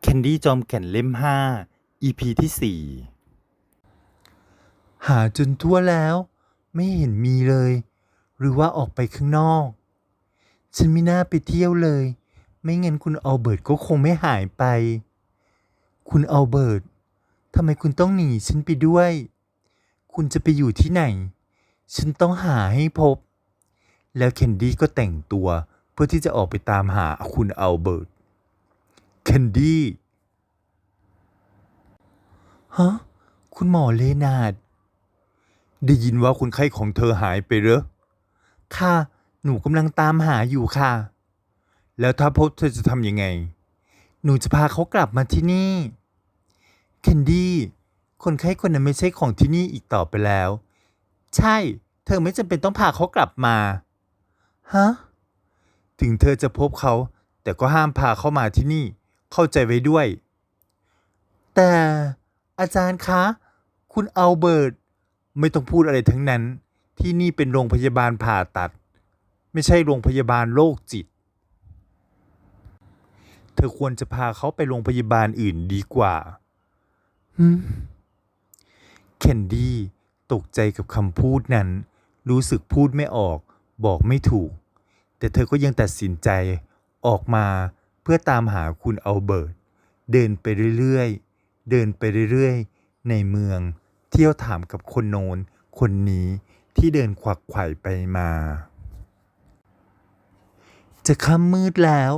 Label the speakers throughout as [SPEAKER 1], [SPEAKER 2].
[SPEAKER 1] แคนดี้จอมแก่นเล่มห้า EP ที่สี่
[SPEAKER 2] หาจนทั่วแล้ว ไม่เห็นมีเลย หรือว่าออกไปข้างนอก ฉันไม่น่าไปเที่ยวเลย ไม่งั้นคุณอัลเบิร์ตก็คงไม่หายไป คุณอัลเบิร์ตทำไมคุณต้องหนีฉันไปด้วย คุณจะไปอยู่ที่ไหน ฉันต้องหาให้พบ แล้วแคนดี้ก็แต่งตัวเพื่อที่จะออกไปตามหาคุณอัลเบิร์ต แคนดี้ฮะคุณหมอเลนาร์ดได้ยินว่าคนไข้ของเธอหายไปเหรอ ค่ะ หนูกำลังตามหาอยู่ค่ะ แล้วถ้าพบเธอจะทำยังไง หนูจะพาเขากลับมาที่นี่เคนดี้คนไข้คนนั้นไม่ใช่ของที่นี่อีกต่อไปแล้ว ใช่ เธอไม่จำเป็นต้องพาเขากลับมา ฮะ ถึงเธอจะพบเขา แต่ก็ห้ามพาเขามาที่นี่ เข้าใจไว้ด้วย แต่อาจารย์คะ คุณอัลเบิร์ตไม่ต้องพูดอะไรทั้งนั้น ที่นี่เป็นโรงพยาบาลผ่าตัด ไม่ใช่โรงพยาบาลโรคจิต เธอควรจะพาเขาไปโรงพยาบาลอื่นดีกว่าฮึมเคนดี้ตกใจกับคำพูดนั้น รู้สึกพูดไม่ออก บอกไม่ถูก แต่เธอก็ยังตัดสินใจออกมา พื่อตามหาคุณอัลเบิร์ต เดินไปเรื่อยๆ เดินไปเรื่อยๆ ในเมือง เที่ยวถามกับคนโน้น คนนี้ที่เดินขวักไขว่ไปมา จะค่ำมืดแล้ว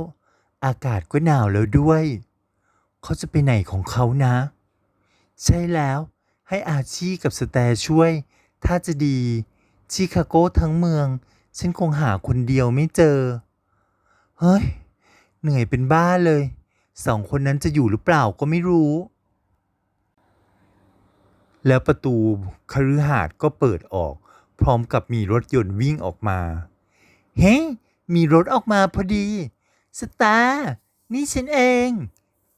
[SPEAKER 2] อากาศก็หนาวแล้วด้วย เขาจะไปไหนของเขานะ ใช่แล้วให้อาชีกับสแตร์ช่วย ถ้าจะดี ชิคาโกทั้งเมือง ฉันคงหาคนเดียวไม่เจอ เฮ้ย เหนื่อยเป็นบ้าเลย สองคนนั้นจะอยู่หรือเปล่าก็ไม่รู้ แล้วประตูคฤหาสน์ก็เปิดออก พร้อมกับมีรถยนต์วิ่งออกมา เฮ้ มีรถออกมาพอดี สตาร์นี่ฉันเอง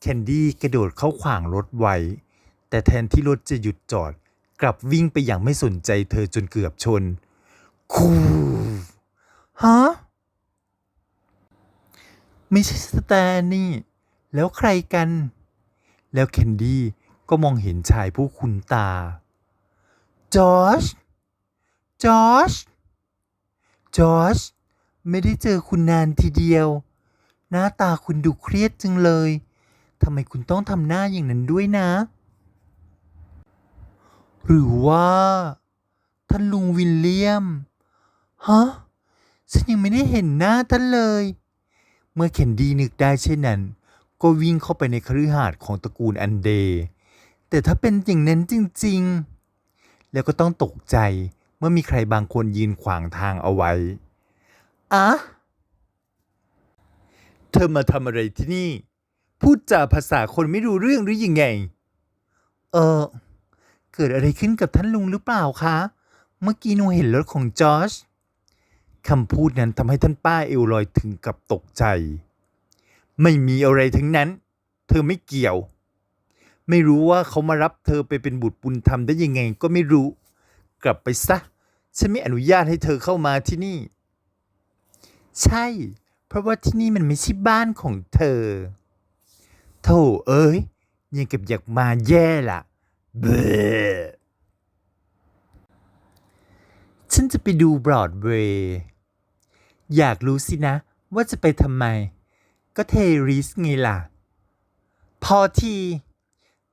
[SPEAKER 2] แคนดี้กระโดดเข้าขวางรถไว้ แต่แทนที่รถจะหยุดจอด กลับวิ่งไปอย่างไม่สนใจเธอจนเกือบชน คูฮะ ไม่ใช่สแตนนี่ แล้วใครกัน แล้วแคนดี้ก็มองเห็นชายผู้คุ้นตา จอช จอช จอช ไม่ได้เจอคุณนานทีเดียว หน้าตาคุณดูเครียดจังเลย ทำไมคุณต้องทำหน้าอย่างนั้นด้วยนะ หรือว่าท่านลุงวิลเลียม ฮะ ฉันยังไม่ได้เห็นหน้าท่านเลย เมื่อเคนดี้นึกได้เช่นนั้น ก็วิ่งเข้าไปในคฤหาสน์ของตระกูลอันเดย์แต่ถ้าเป็นอย่างนั้นจริงๆ แล้วก็ต้องตกใจเมื่อมีใครบางคนยืนขวางทางเอาไว้อะเธอมาทำอะไรที่นี่ พูดจาภาษาคนไม่รู้เรื่องหรือยังไง เออ เกิดอะไรขึ้นกับท่านลุงหรือเปล่าคะ เมื่อกี้หนูเห็นรถของจอร์จ คำพูดนั้นทำให้ท่านป้าเอลลอยถึงกับตกใจ ไม่มีอะไรทั้งนั้น เธอไม่เกี่ยว ไม่รู้ว่าเขามารับเธอไปเป็นบุตรบุญธรรมได้ยังไงก็ไม่รู้ กลับไปซะ ฉันไม่อนุญาตให้เธอเข้ามาที่นี่ ใช่ เพราะว่าที่นี่มันไม่ใช่บ้านของเธอโธ่เอ้ย ยังกับอยากมาแย่ละเบอฉันจะไปดูบรอดเวย์ อยากรู้สินะ ว่าจะไปทำไม ก็เทริสไงล่ะ พอที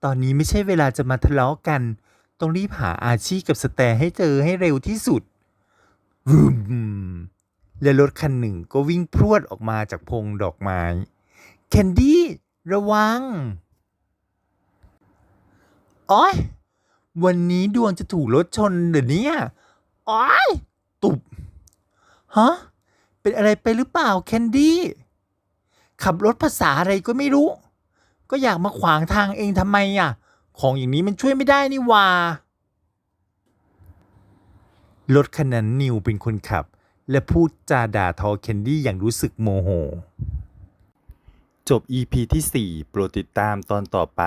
[SPEAKER 2] ตอนนี้ไม่ใช่เวลาจะมาทะเลาะกัน ต้องรีบหาอาชีพกับสแตร์ให้เจอให้เร็วที่สุดรุมและรถคันหนึ่งก็วิ่งพรวดออกมาจากพงดอกไม้ แคนดี้ ระวังอ้ยวันนี้ดวงจะถูกรถชนเดี๋ยวนี้อ้อยตุบฮะ เป็นอะไรไปหรือเปล่าแคนดี้ขับรถภาษาอะไรก็ไม่รู้ ก็อยากมาขวางทางเองทำไมอะ ของอย่างนี้มันช่วยไม่ได้นี่ว่ารถคันนั้นนิวเป็นคนขับ และพูดจาด่าทอแคนดี้อย่างรู้สึกโมโห
[SPEAKER 1] จบ EP ที่สี่โปรดติดตามตอนต่อไป